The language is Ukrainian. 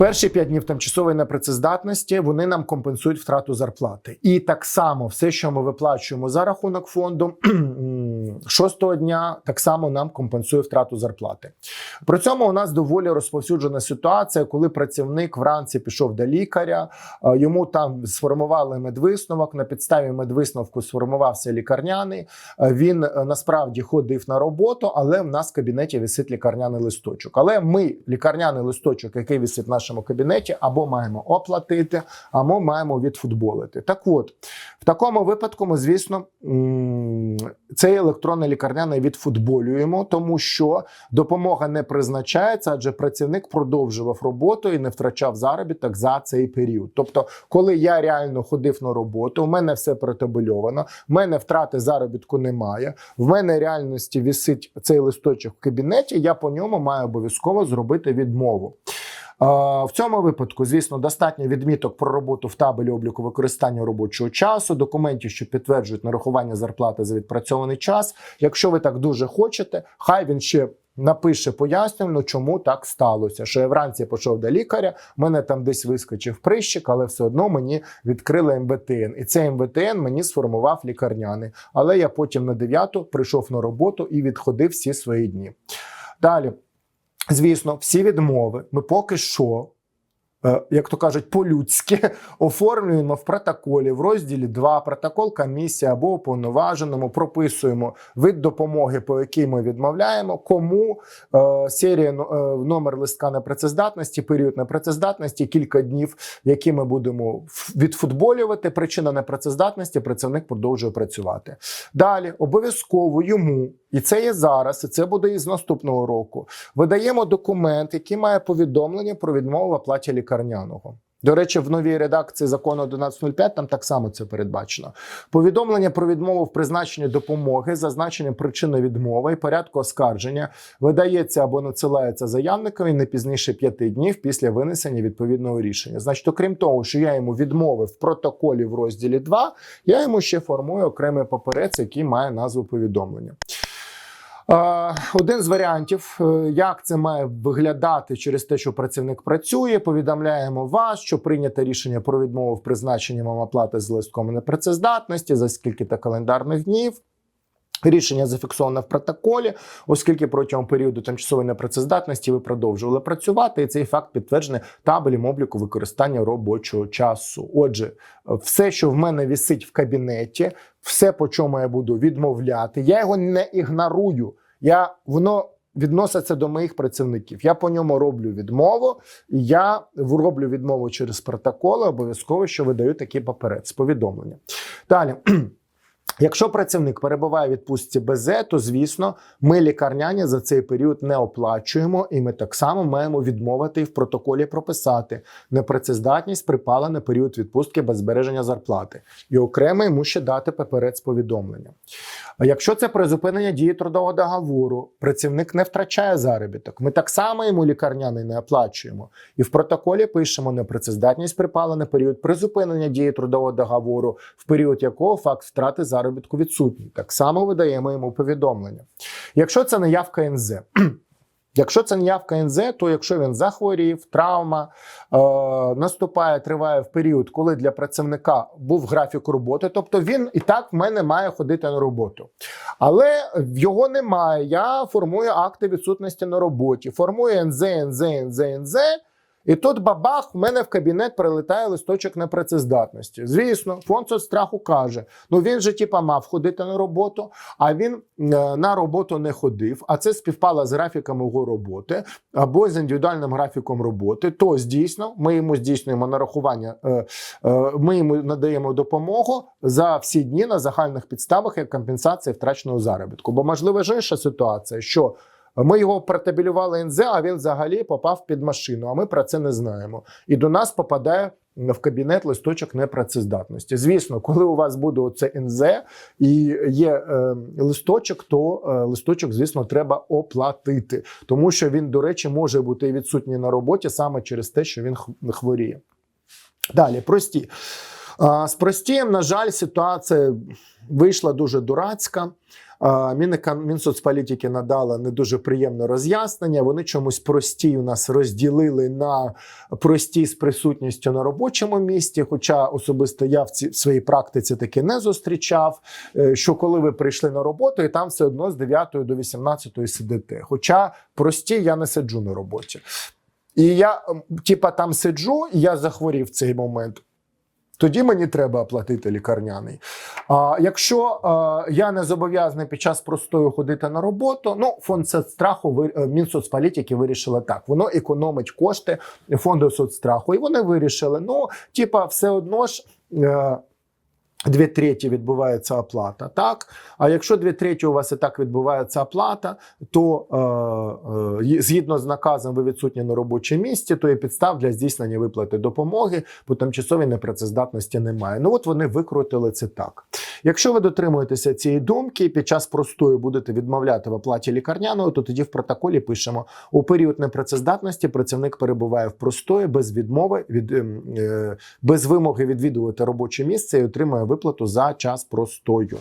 Перші 5 днів тимчасової непрацездатності вони нам компенсують втрату зарплати. І так само все, що ми виплачуємо за рахунок фонду шостого дня, так само нам компенсує втрату зарплати. При цьому у нас доволі розповсюджена ситуація, коли працівник вранці пішов до лікаря, е, йому там сформували медвисновок. На підставі медвисновку сформувався лікарняний. Е, Він е, насправді ходив на роботу, але в нас в кабінеті висить лікарняний листочок. Але ми лікарняний листочок, який висить в нашому кабінеті, або маємо оплатити, або маємо відфутболити. Так от, в такому випадку ми, звісно, цей електронний лікарняний відфутболюємо, тому що допомога не призначається, адже працівник продовжував роботу і не втрачав заробіток за цей період. Тобто, коли я реально ходив на роботу, у мене все протабельовано, в мене втрати заробітку немає. В мене реальності висить цей листочок в кабінеті. Я по ньому маю обов'язково зробити відмову. Е, В цьому випадку, звісно, достатньо відміток про роботу в табелі обліку використання робочого часу, документів, що підтверджують нарахування зарплати за відпрацьований час. Якщо ви так дуже хочете, хай він ще. Напише пояснювально, чому так сталося. Що я вранці пішов до лікаря, мене там десь вискочив прищик, але все одно мені відкрили МВТН. І цей МВТН мені сформував лікарняний. Але я потім на 9 прийшов на роботу і відходив всі свої дні. Далі, звісно, всі відмови ми поки що. Е, Як то кажуть, по-людськи оформлюємо в протоколі в розділі 2 протокол комісії або уповноваженому, прописуємо вид допомоги, по якій ми відмовляємо, кому е, серія е, номер листка непрацездатності, період непрацездатності, кілька днів, які ми будемо відфутболювати. Причина непрацездатності, працівник продовжує працювати. Далі обов'язково йому, і це є зараз, і це буде і з наступного року. Видаємо документ, який має повідомлення про відмову в оплаті лікарняного. До речі, в новій редакції закону 1105 там так само це передбачено. Повідомлення про відмову в призначенні допомоги, зазначення причини відмови і порядку оскарження видається або надсилається заявникові не пізніше п'яти днів після винесення відповідного рішення. Значить, окрім того, що я йому відмовив в протоколі в розділі 2, я йому ще формую окремий паперець, який має назву повідомлення. Е, Один з варіантів, е, як це має виглядати через те, що працівник працює, повідомляємо вас, що прийнято рішення про відмову в призначенні вам оплати з листком непрацездатності за скільки-то календарних днів. Рішення зафіксоване в протоколі, оскільки протягом періоду тимчасової непрацездатності ви продовжували працювати, і цей факт підтверджений табелем обліку використання робочого часу. Отже, все, що в мене висить в кабінеті, все, по чому я буду відмовляти, я його не ігнорую. Я воно відноситься до моїх працівників. Я по ньому роблю відмову, і я роблю відмову через протоколи. Обов'язково що видаю такий паперець повідомлення. Далі. Якщо працівник перебуває в відпустці БЗ, то звісно, ми лікарняні за цей період не оплачуємо, і ми так само маємо відмовити і в протоколі прописати непрацездатність припала на період відпустки без збереження зарплати, і окремо йому ще дати паперець повідомлення. Якщо це призупинення дії трудового договору, працівник не втрачає заробіток. Ми так само йому лікарняний не оплачуємо. І в протоколі пишемо непрацездатність припала на період призупинення дії трудового договору, в період якого факт втрати заробітку відсутній. Так само видаємо йому повідомлення. Якщо це неявка НЗ. Якщо це неявка НЗ, то якщо він захворів, травма е, наступає, триває в період, коли для працівника був графік роботи, тобто він і так в мене має ходити на роботу. Але його немає. Я формую акти відсутності на роботі, формую НЗ, НЗ, НЗ, НЗ. І тут бабах, в мене в кабінет прилетає листочок непрацездатності. Звісно, фонд соцстраху каже: ну він же типа мав ходити на роботу, а він е, на роботу не ходив. А це співпало з графіком його роботи або з індивідуальним графіком роботи. То здійсно ми йому здійснюємо нарахування, е, е, ми йому надаємо допомогу за всі дні на загальних підставах як компенсація втраченого заробітку. Бо можливо ж інша ситуація, що ми його протабелювали НЗ, а він взагалі попав під машину. А ми про це не знаємо. І до нас попадає в кабінет листочок непрацездатності. Звісно, коли у вас буде оце НЗ і є е, листочок, то е, листочок, звісно, треба оплатити, тому що він, до речі, може бути відсутній на роботі саме через те, що він хворіє. Далі прості. З простієм, на жаль, ситуація вийшла дуже дурацька. Мінсоцполітики надала не дуже приємне роз'яснення. Вони чомусь прості у нас розділили на прості з присутністю на робочому місці. Хоча особисто я в ці- в своїй практиці таки не зустрічав. е, Що коли ви прийшли на роботу, і там все одно з 9 до 18 сидите. Хоча прості я не сиджу на роботі. І я, типа, там сиджу, я захворів в цей момент. Тоді мені треба оплатити лікарняний. А якщо а, я не зобов'язаний під час простою ходити на роботу, ну фонд соцстраху ви- е, Мінсоцполітики вирішили так. Воно економить кошти фонду соцстраху. І вони вирішили: ну, типа, все одно ж. Е, Дві треті відбувається оплата, так? А якщо дві треті у вас і так відбувається оплата, то е, е, згідно з наказом ви відсутні на робочому місці, то є підстав для здійснення виплати допомоги по тимчасовій непрацездатності немає. Ну от вони викрутили це так. Якщо ви дотримуєтеся цієї думки під час простою будете відмовляти в оплаті лікарняного, то тоді в протоколі пишемо у період непрацездатності працівник перебуває в простої без відмови від ем, е, без вимоги відвідувати робоче місце і отримує виплату за час простою.